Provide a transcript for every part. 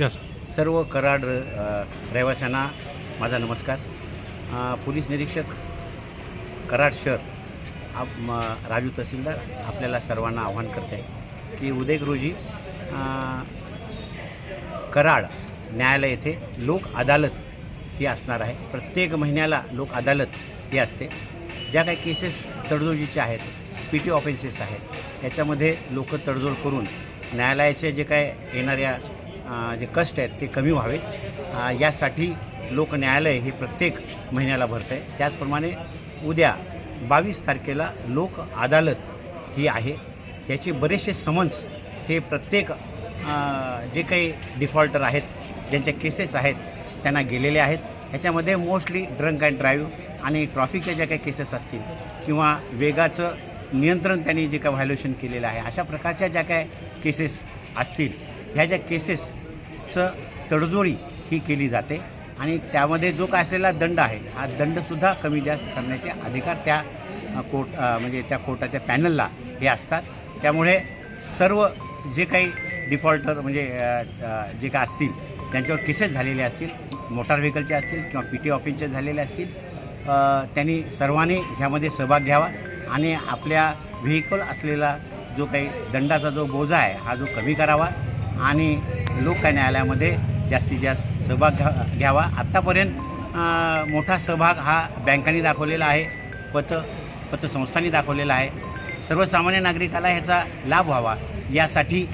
Yes सर्व कराड रहिवाशांना माझा नमस्कार. पोलीस निरीक्षक कराड शहर आप राजू तहसीलदार आपल्याला सर्वांना आव्हान करते आहे की उद्या रोजी कराड न्यायालय येथे लोक अदालत ही असणार आहे. प्रत्येक महिन्याला लोक अदालत ही असते. ज्या काही केसेस तडजोडीच्या आहेत पी टी ऑफेन्सेस आहेत याच्यामध्ये लोक तडजोड करून न्यायालयाचे जे काय येणाऱ्या जे कष्ट आहेत ते कमी व्हावे यासाठी लोक न्यायालय हे प्रत्येक महिन्याला भरतं आहे त्याचप्रमाणे उद्या बावीस तारखेला लोक अदालत ही आहे. याचे बरेचसे समन्स हे प्रत्येक जे काही डिफॉल्टर आहेत ज्यांच्या केसेस आहेत त्यांना गेलेले आहेत. ह्याच्यामध्ये मोस्टली ड्रंक अँड ड्राईव्ह आणि ट्रॉफिकच्या ज्या काही केसेस असतील किंवा वेगाचं नियंत्रण त्यांनी जे काय व्हायोलेशन केलेलं आहे अशा प्रकारच्या ज्या काय केसेस असतील ह्या ज्या केसेसचं तडजोडी ही केली जाते आणि त्यामध्ये जो काय असलेला दंड आहे हा दंडसुद्धा कमी जास्त करण्याचे अधिकार त्या कोर्ट म्हणजे त्या कोर्टाच्या पॅनलला हे असतात. त्यामुळे सर्व जे काही डिफॉल्टर म्हणजे जे काय असतील त्यांच्यावर केसेस झालेले असतील मोटार व्हेकलचे असतील किंवा पी टी ऑफिसचे झालेले असतील त्यांनी सर्वांनी ह्यामध्ये सहभाग घ्यावा आणि आपल्या व्हेकल असलेला जो काही दंडाचा जो बोजा आहे हा जो कमी करावा आणि लोक न्यायालयामध्ये जास्तीत जास्त सहभाग घ्या घ्यावा. आत्तापर्यंत मोठा सहभाग हा बँकांनी दाखवलेला आहे पत पतसंस्थांनी दाखवलेला आहे. सर्वसामान्य नागरिकाला ह्याचा लाभ व्हावा यासाठी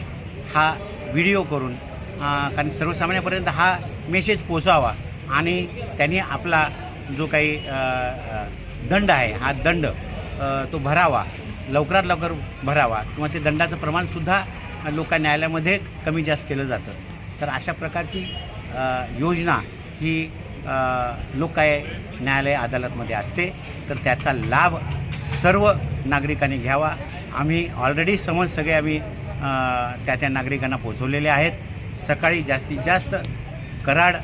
हा व्हिडिओ करून कारण सर्वसामान्यापर्यंत हा मेसेज पोचावा आणि त्यांनी आपला जो काही दंड आहे हा दंड तो भरावा. लवकरात लवकर भरावा किंवा ते दंडाचं प्रमाणसुद्धा लोक न्यायालयामध्ये कमी जास्त केलं जातं. तर अशा प्रकारची योजना ही लोकाय न्यायालय अदालतमध्ये असते. तर त्याचा लाभ सर्व नागरिकांनी घ्यावा. आम्ही ऑलरेडी समज सगळे आम्ही त्या त्या नागरिकांना पोचवलेले आहेत. सकाळी जास्तीत जास्त कराड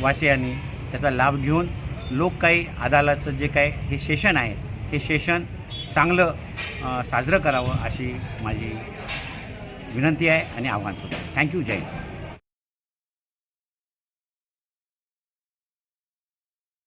वासियांनी त्याचा लाभ घेऊन लोकशाही अदालतचं जे काय हे सेशन आहे हे सेशन चांगलं साजरं करावं अशी माझी विनंती आहे आणि आव्हानसुद्धा थँक्यू जय हिंद